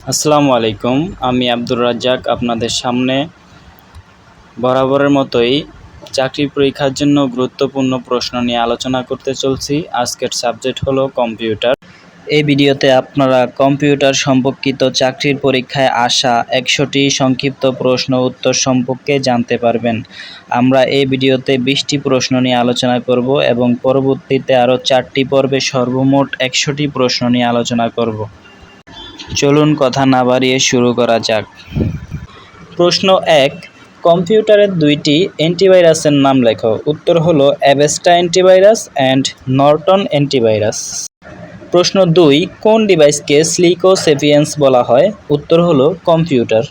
আসসালামু আলাইকুম, আমি আব্দুর রাজ্জাক আপনাদের সামনে বরাবরের মতোই চাকরি পরীক্ষার জন্য গুরুত্বপূর্ণ প্রশ্ন নিয়ে আলোচনা করতে চলছি। আজকের সাবজেক্ট হলো কম্পিউটার। এই ভিডিওতে আপনারা কম্পিউটার সম্পর্কিত চাকরির পরীক্ষায় আসা একশোটি সংক্ষিপ্ত প্রশ্ন উত্তর সম্পর্কে জানতে পারবেন। আমরা এই ভিডিওতে বিশটি প্রশ্ন নিয়ে আলোচনা করব এবং পরবর্তীতে আরও চারটি পর্বে সর্বমোট একশোটি প্রশ্ন নিয়ে আলোচনা করব। চলুন কথা না বাড়িয়ে শুরু করা যাক। প্রশ্ন এক, কম্পিউটারের দুইটি অ্যান্টিভাইরাসের নাম লেখো। উত্তর হলো Avast antivirus and Norton antivirus. প্রশ্ন দুই, কোন ডিভাইসকে স্লিকো সেপিয়েন্স বলা হয়? উত্তর হলো কম্পিউটার।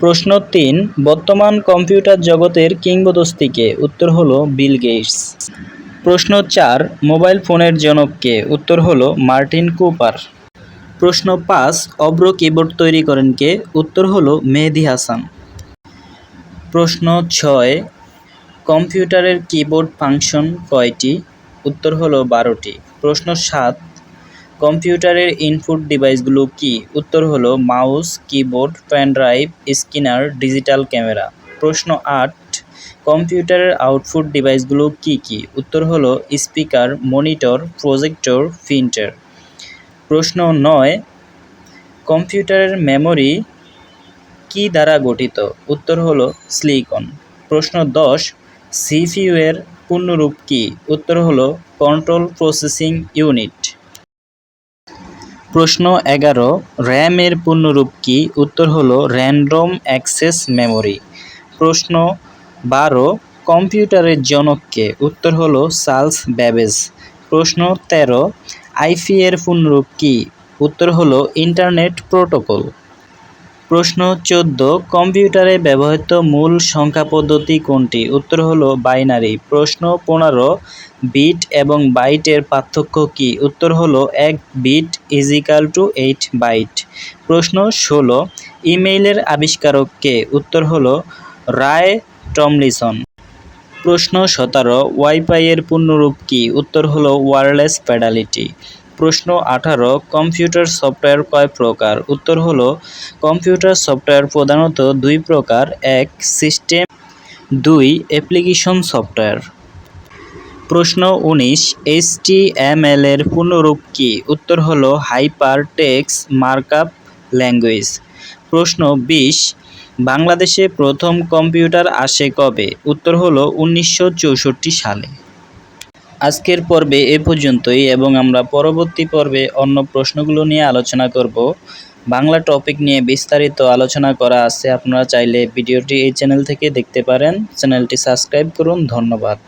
প্রশ্ন তিন, বর্তমান কম্পিউটার জগতের কিংবদস্তিকে উত্তর হলো বিল গেটস প্রশ্ন চার, মোবাইল ফোনের জনককে? উত্তর হলো মার্টিন কুপার। প্রশ্ন পাঁচ, অব্র কিবোর্ড তৈরি করেন কে? উত্তর হলো মেহেদি হাসান। প্রশ্ন ছয়, কম্পিউটারের কিবোর্ড ফাংশন কয়টি? উত্তর হলো বারোটি। প্রশ্ন সাত, কম্পিউটারের ইনপুট ডিভাইসগুলো কি? উত্তর হলো mouse keyboard pen drive scanner digital camera প্রশ্ন আট, কম্পিউটারের আউটপুট ডিভাইসগুলো কি কি? উত্তর হলো স্পিকার মনিটর প্রজেক্টর প্রিন্টার প্রশ্ন নয়, কম্পিউটারের মেমরি কি দ্বারা গঠিত? উত্তর হলো সিলিকন। প্রশ্ন দশ, সিপিইউ এর পূর্ণরূপ কি? উত্তর হলো কন্ট্রোল প্রসেসিং ইউনিট। প্রশ্ন এগারো, র্যাম এর পূর্ণরূপ কি? উত্তর হলো র্যান্ডম অ্যাক্সেস মেমরি। প্রশ্ন বারো, কম্পিউটারের জনককে? উত্তর হলো চার্লস ব্যাবেজ। প্রশ্ন তেরো আইপি এর পূর্ণরূপ কি? উত্তর হলো, ইন্টারনেট প্রোটোকল। প্রশ্ন চোদ্দ, কম্পিউটারে ব্যবহৃত মূল সংখ্যা পদ্ধতি কোনটি? উত্তর হলো, বাইনারি। প্রশ্ন পনেরো, বিট এবং বাইটের পার্থক্য কি? উত্তর হলো, এক bit equal to eight byte. প্রশ্ন ষোলো, ইমেইলের আবিষ্কারক কে? উত্তর হলো, রায় টমলিসন। প্রশ্ন সতেরো ওয়াইফাই এর পূর্ণরূপ কি? উত্তর হলো ওয়্যারলেস প্যাডালিটি প্রশ্ন আঠারো কম্পিউটার সফটওয়্যার কয় প্রকার? উত্তর হলো কম্পিউটার সফটওয়্যার প্রধানত দুই প্রকার, এক সিস্টেম দুই অ্যাপ্লিকেশন সফটওয়্যার প্রশ্ন উনিশ এইচটিএমএল এর পূর্ণরূপ কি? উত্তর হলো হাইপার টেক্সট মার্কআপ ল্যাঙ্গুয়েজ প্রশ্ন বিশ বাংলাদেশে প্রথম কম্পিউটার আসে কবে? উত্তর হলো উনিশশো চৌষট্টি সালে। আজকের পর্বে এ পর্যন্তই এবং আমরা পরবর্তী পর্বে অন্য প্রশ্নগুলো নিয়ে আলোচনা করব। বাংলা টপিক নিয়ে বিস্তারিত আলোচনা করা আছে। আপনারা চাইলে ভিডিওটি এই চ্যানেল থেকে দেখতে পারেন। চ্যানেলটি সাবস্ক্রাইব করুন। ধন্যবাদ।